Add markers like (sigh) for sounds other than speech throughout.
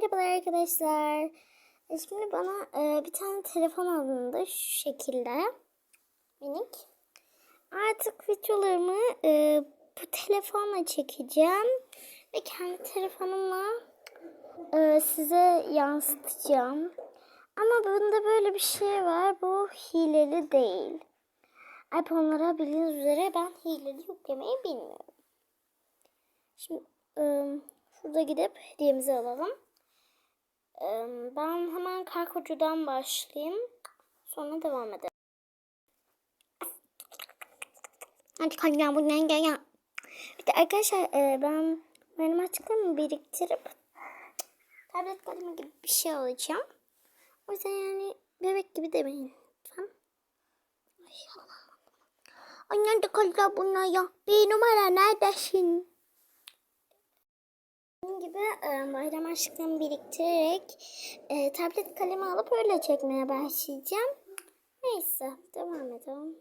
Merhabalar arkadaşlar. E, Şimdi bana e, bir tane telefon alındı şu şekilde. Minik. Artık videolarımı e, bu telefonla çekeceğim. Ve kendi telefonumla e, size yansıtacağım. Ama bunda böyle bir şey var. Bu hileli değil. iPhone'lara bildiğiniz üzere ben hileli yüklemeyi bilmiyorum. Şimdi e, şurada gidip hediyemizi alalım. Ben hemen karkocudan başlayayım. Sonra devam edelim. Hadi kanya bu ne gel Bir de arkadaşlar e, ben benim açıklarımı biriktirip tablet kalemi gibi bir şey alacağım. O yüzden yani bebek gibi demeyin. Lütfen. Ay Allah. Ay nerede kaldı bunlar ya? Bir numara neredesin? Bunun gibi e, bayram aşklarımı biriktirerek e, tablet kalemi alıp öyle çekmeye başlayacağım. Neyse devam edelim.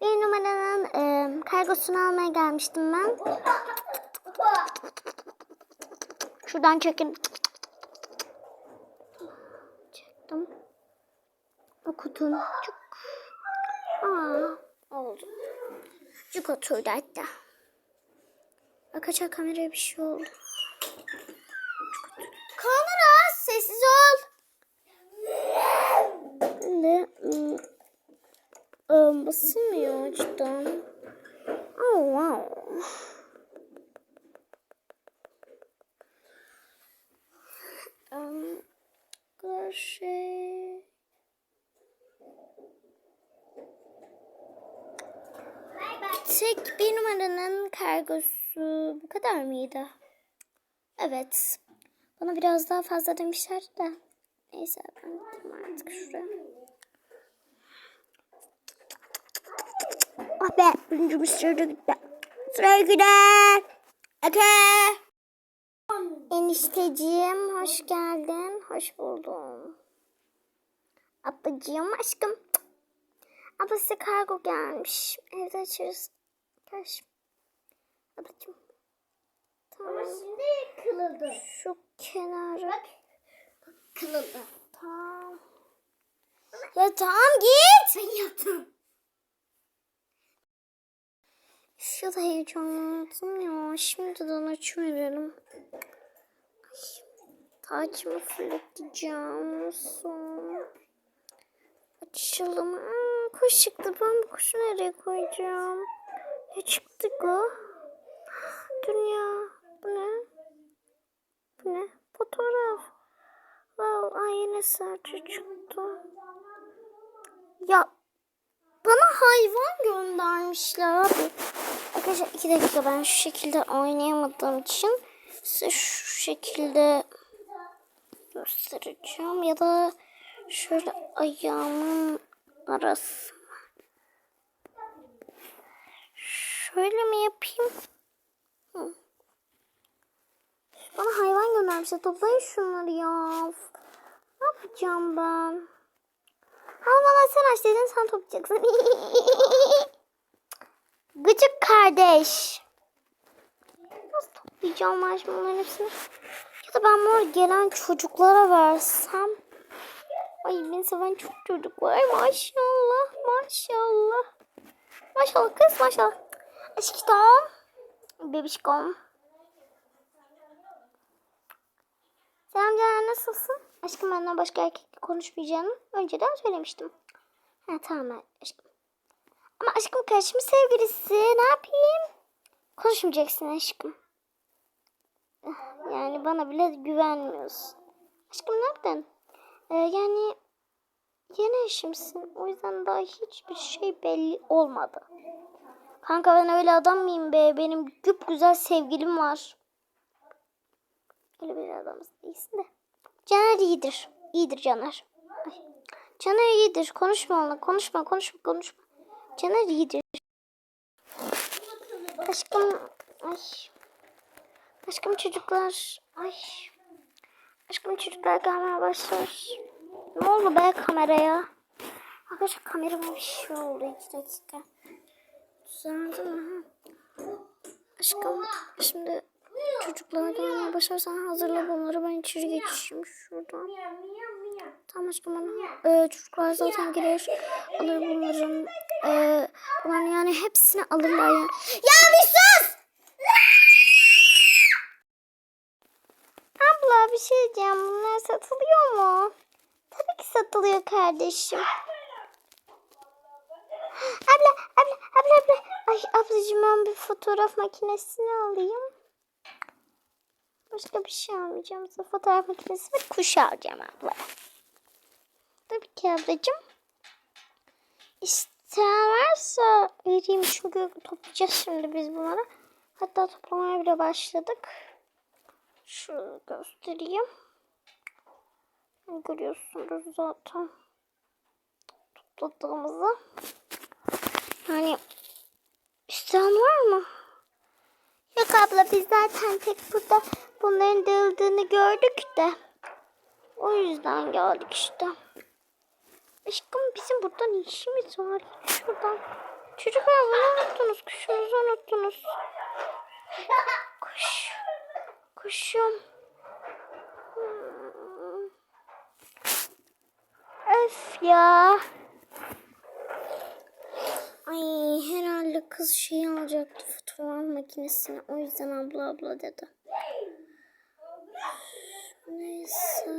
Bir numaranın e, kargosunu almaya gelmiştim ben. Şuradan çekin. Çektim. Okudum. Çok. Aa, oldu. Cuk oturdu hatta. Arkadaşlar kameraya bir şey oldu. Kamera sessiz ol. Ne? ım, ım, Basılmıyor cidden. Oh wow. Um, şey. Tek bir numaranın kargosu bu kadar mıydı? Evet. Bana biraz daha fazla demişler de. Neyse ben gideyim artık şuraya. Ah be birinci müşteri gitti. Sıraya gider. Eke. Enişteciğim hoş geldin. Hoş buldum. Ablacığım aşkım. Abla size kargo gelmiş. Evde açarız. Gel Ablacığım. Tamam. Ama şimdi kırıldı. Şu kenarı. Bak. Kırıldı. Tamam. Ya tamam git. Ben yaptım. Şu da heyecanlandım ya. Şimdiden açıverelim. Tacımı fırlatacağım. Nasıl? Açalım. Aa, kuş çıktı. Ben bu kuşu nereye koyacağım? Ne çıktı bu? Dünya. Bu ne? Bu ne? Fotoğraf. Wow, ay yine sadece çıktı. Ya bana hayvan göndermişler abi. Arkadaşlar iki dakika ben şu şekilde oynayamadığım için size şu şekilde göstereceğim ya da şöyle ayağımın arası. Şöyle mi yapayım? Hı. Bana hayvan göndermişler. Toplayın şunları ya. Ne yapacağım ben? Ama valla sen aç dedin sen toplayacaksın. (laughs) Gıcık kardeş. Nasıl toplayacağım ben şimdi bunların hepsini? Ya da ben bunu gelen çocuklara versem. Ay beni seven çok çocuk var. Maşallah maşallah. Maşallah kız maşallah. Aşkım. Bebişkom. Selam canım nasılsın? Aşkım benden başka erkekle konuşmayacağını önceden söylemiştim. Ha tamam aşkım. Ama aşkım karşımın sevgilisi ne yapayım? Konuşmayacaksın aşkım. Yani bana bile güvenmiyorsun. Aşkım ne yaptın? Ee, yani yeni eşimsin. O yüzden daha hiçbir şey belli olmadı. Kanka ben öyle adam mıyım be? Benim güp güzel sevgilim var. Öyle bir adamız değilsin de. Caner iyidir. İyidir Caner. Ay. Caner iyidir. Konuşma onunla. Konuşma, konuşma, konuşma. Caner iyidir. Aşkım. Ay. Aşkım çocuklar. Ay. Aşkım çocuklar gelmeye başlar. Ne oldu be kameraya? Arkadaşlar kamerama bir şey oldu. İki dakika. Düzeldi mi? Aşkım şimdi çocuklar gelmeye başlarsan hazırla bunları ben içeri geçeyim şuradan. Tamam aşkım bana. Ee, çocuklar zaten girer alır (laughs) bunların. Ee, bunların yani hepsini alırlar ya. Ya bir sus! Abla bir şey diyeceğim. Bunlar satılıyor mu? Tabii ki satılıyor kardeşim. Abla, abla, abla, abla. Ay ablacığım ben bir fotoğraf makinesini alayım. Başka bir şey almayacağım. Size fotoğraf makinesi ve kuş alacağım abla. Tabii ki ablacığım. İsteyen varsa vereyim çünkü toplayacağız şimdi biz bunları. Hatta toplamaya bile başladık. Şunu göstereyim. Görüyorsunuz zaten topladığımızı. Yani isteyen var mı? Yok abla biz zaten tek burada bunların dağıldığını gördük de. O yüzden geldik işte. Aşkım bizim burada ne işimiz var? Şuradan. Çocuklar bunu unuttunuz. Kuşumuzu unuttunuz. Kuş. Kuşum. Hmm. Öf ya. Ay herhalde kız şey alacaktı fotoğraf makinesini. O yüzden abla abla dedi. Neyse.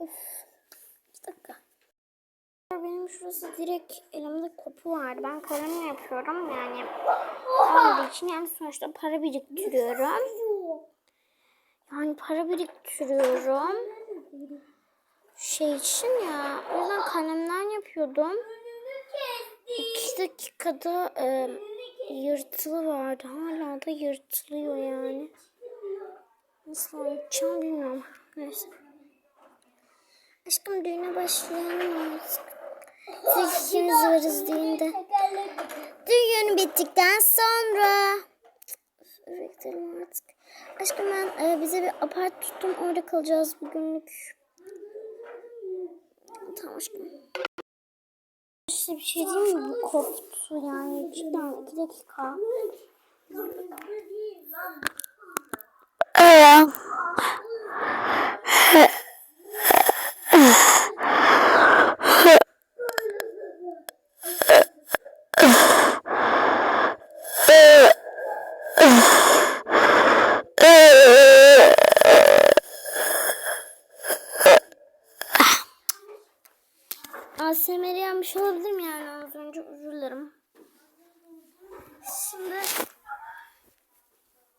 Öf. Bir dakika. Benim şurası direkt elimde kopu vardı. Ben kalem yapıyorum yani. Olmadığı için yani sonuçta para biriktiriyorum. Yani para biriktiriyorum. Şey için ya. O yüzden kalemden yapıyordum. İki dakikada e, yırtılı vardı. Hala da yırtılıyor yani. Nasıl anlatacağım bilmiyorum. Neyse. Aşkım düğüne başlayalım artık. Siz ikimiz varız düğünde. Düğün bittikten sonra. Gidelim artık. Aşkım ben e, bize bir apart tuttum. Orada kalacağız bugünlük. Tamam aşkım. İşte bir şey diyeyim mi? Bu koptu yani. Cidden iki dakika. ASMR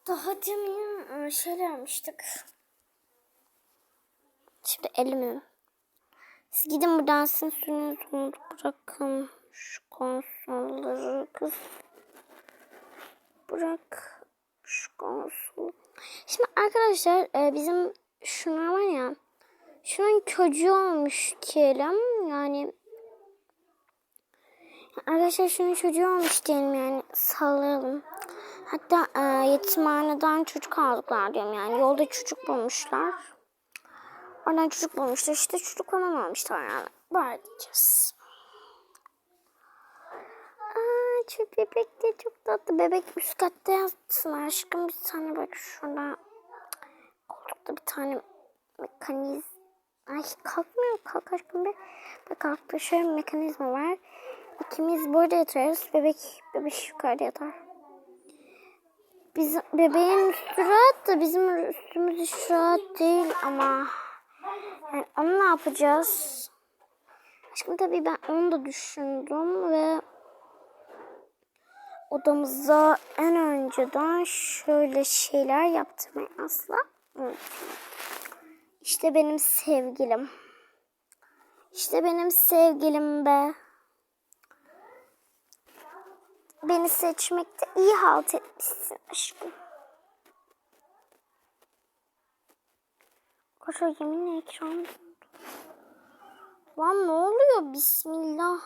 daha demin e, şey yapmıştık. Şimdi elimi. Siz gidin buradan sizin suyunuzu bırakın. Şu konsolları kız. Bırak şu konsol. Şimdi arkadaşlar e, bizim şunlar var ya. Şunun çocuğu olmuş diyelim. Yani arkadaşlar şunun çocuğu olmuş diyelim yani sallayalım. Hatta e, yetimhaneden çocuk aldıklar diyorum yani. Yolda çocuk bulmuşlar. Oradan çocuk bulmuşlar. işte çocuk falan almışlar yani. Böyle diyeceğiz. Aa, şu bebek de çok tatlı. Bebek üst katta yatsın aşkım. Bir tane bak şurada. Koltukta bir tane mekanizm. Ay kalkmıyor. Kalk aşkım be. Bak kalktı. Şöyle bir mekanizma var. İkimiz burada yatarız. Bebek, bebek yukarıda yatar. Biz, bebeğin üstü rahat da bizim üstümüz hiç rahat değil ama. Yani onu ne yapacağız? Aşkım tabii ben onu da düşündüm ve odamıza en önceden şöyle şeyler yaptırmayı asla unutmayın. İşte benim sevgilim. İşte benim sevgilim be. Beni seçmekte iyi halt etmişsin aşkım. Koşa yeminle ekran. Lan ne oluyor? Bismillah.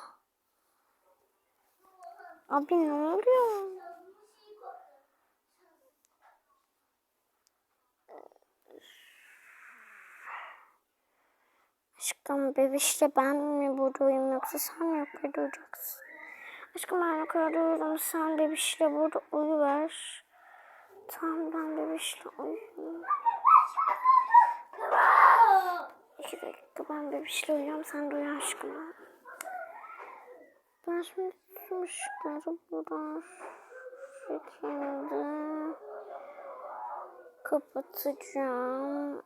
Abi ne oluyor? Aşkım bebişle ben mi buradayım yoksa sen mi yukarıda olacaksın? Aşkım ben yukarıda. Sen bebişle burada uyuver. Tamam ben bebişle uyuyorum. İki dakika ben bebişle uyuyorum. Sen de uyu aşkım. Ben şimdi tüm ışıkları buradan şekilde kapatacağım.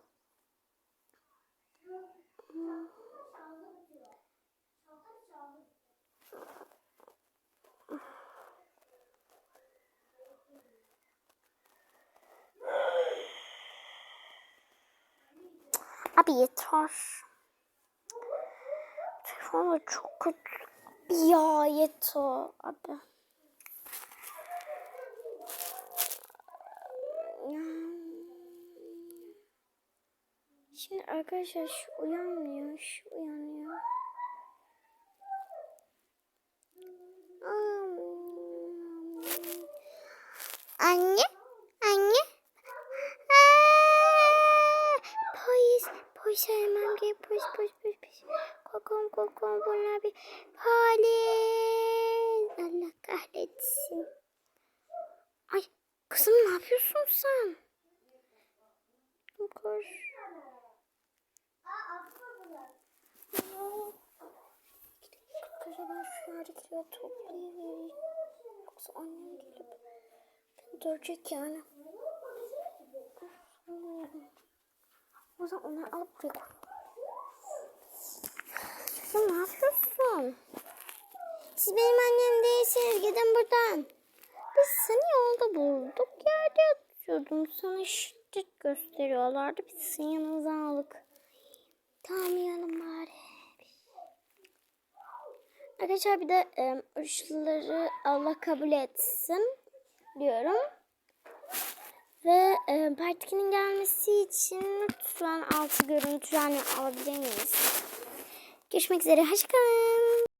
Yeter. Telefon da çok kötü. Ya yeter abi. Şimdi arkadaşlar şu uyanmıyor, şu uyanıyor. Anne. Aa, polis, polis aramam gerek. Polis, polis, polis, polis. Kokum, kokum, bunlar bir polis. Allah kahretsin. Ay, kızım ne yapıyorsun sen? Koş. Kızı ben şu yerdekileri toplayayım. Yoksa annem gelip beni dövecek yani. O zaman onları alıp buraya koy. Ne yapıyorsun? Siz benim annem değilsiniz. Gidin buradan. Biz seni yolda bulduk. Yerde yatıyordun. Sana şiddet gösteriyorlardı. Biz seni yanımıza aldık. Tamam yanım bari. Arkadaşlar bir de oruçluları Allah kabul etsin diyorum. Ve e, Part 2'nin gelmesi için lütfen altı görüntü yani alabilir miyiz? Görüşmek üzere. Hoşçakalın.